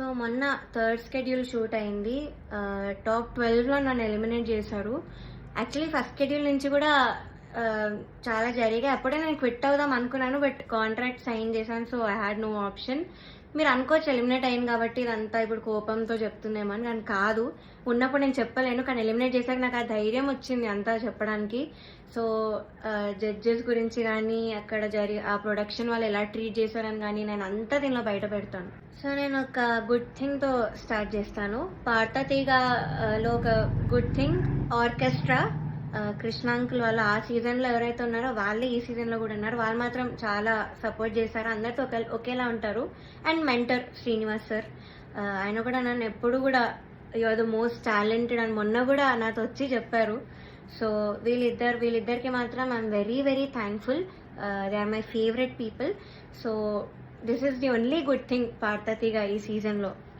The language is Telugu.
సో మొన్న థర్డ్ స్కెడ్యూల్ షూట్ అయింది. టాప్ ట్వెల్వ్లో నన్ను ఎలిమినేట్ చేశారు. యాక్చువల్లీ ఫస్ట్ స్కెడ్యూల్ నుంచి కూడా చాలా జరిగాయి. అప్పుడే నేను క్విట్ అవుదాం అనుకున్నాను బట్ కాంట్రాక్ట్ సైన్ చేశాను so I had no option. మీరు అనుకోవచ్చు ఎలిమినేట్ అయింది కాబట్టి ఇదంతా ఇప్పుడు కోపంతో చెప్తుందేమో అని కానీ కాదు. ఉన్నప్పుడు నేను చెప్పలేను కానీ ఎలిమినేట్ చేశాక నాకు ఆ ధైర్యం వచ్చింది అంతా చెప్పడానికి. సో జడ్జెస్ గురించి కానీ అక్కడ జరి ఆ ప్రొడక్షన్ వాళ్ళు ఎలా ట్రీట్ చేశారని కానీ నేను అంతా దీనిలో బయట పెడతాను. సో నేను ఒక గుడ్ థింగ్తో స్టార్ట్ చేస్తాను. పార్తతీగలో లో ఒక గుడ్ థింగ్ ఆర్కెస్ట్రా. కృష్ణాంకుల్ వాళ్ళు ఆ సీజన్లో ఎవరైతే ఉన్నారో వాళ్ళే ఈ సీజన్లో కూడా ఉన్నారు. వాళ్ళు మాత్రం చాలా సపోర్ట్ చేశారు. అందరితో ఒకే ఒకేలా ఉంటారు. అండ్ మెంటర్ శ్రీనివాస్ సార్ ఆయన కూడా నన్ను ఎప్పుడు కూడా you are the most talented అని మొన్న కూడా నాతో వచ్చి చెప్పారు. సో వీళ్ళిద్దరు వీళ్ళిద్దరికి మాత్రం I'm very very thankful they are my favourite people so this is the only good thing పార్థతిగా ఈ సీజన్లో